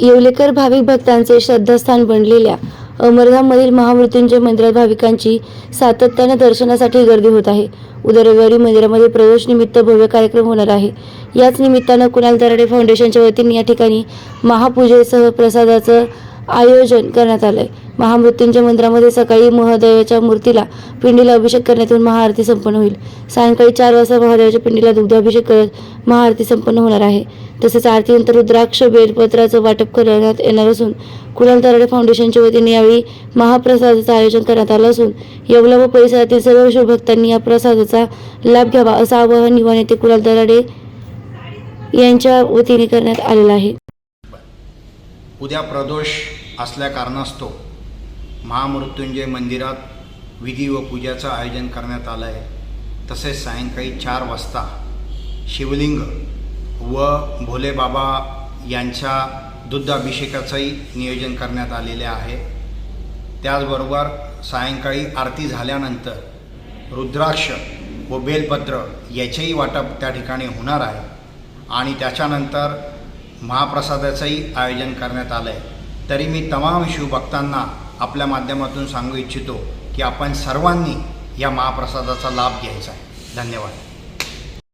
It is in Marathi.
येवलेकर भाविक भक्तांचे श्रद्धास्थान बनलेल्या अमरधाममधील महामृत्युंजय मंदिरात भाविकांची सातत्याने दर्शनासाठी गर्दी होत आहे. उद्या रविवारी मंदिरामध्ये प्रवेश निमित्त भव्य कार्यक्रम होणार आहे. याच निमित्तानं कुणाल दराडे फाउंडेशनच्या वतीने या ठिकाणी महापूजेसह प्रसादाचं आयोजन करण्यात आलं आहे महामृत्यूंच्या मंदिरामध्ये सकाळी महादेवाच्या मूर्तीला पिंडीला अभिषेक करण्यात येऊन महाआरती संपन्न होईल. सायंकाळी चार वाजता महादेवाच्या पिंडीला दुग्धाभिषेक करत महाआरती संपन्न होणार आहे. तसेच आरतीनंतर रुद्राक्ष बेलपत्राचं वाटप करण्यात येणार असून कुणाल दराडे फाउंडेशनच्या वतीने यावेळी महाप्रसादाचं आयोजन करण्यात आलं असून येवला व परिसरातील सर्व शिवभक्तांनी या प्रसादाचा लाभ घ्यावा असं आवाहन युवा नेते कुणाल दराडे यांच्या वतीने करण्यात आलेलं आहे. उद्या प्रदोष असल्या कारणास्तव महामृत्युंजय मंदिरात विधी व पूजाचं आयोजन करण्यात आलं आहे. तसेच सायंकाळी चार वाजता शिवलिंग व भोलेबाबा यांच्या दुग्धाभिषेकाचंही नियोजन करण्यात आलेले आहे. त्याचबरोबर सायंकाळी आरती झाल्यानंतर रुद्राक्ष व बेलपत्र याचेही वाटप त्या ठिकाणी होणार आहे आणि त्याच्यानंतर महाप्रसादाचंही आयोजन करण्यात आलं आहे तरी मी तमाम शिवभक्तांना आपल्या माध्यमातून सांगू इच्छितो की आपण सर्वांनी या महाप्रसादाचा लाभ घ्यायचा आहे. धन्यवाद.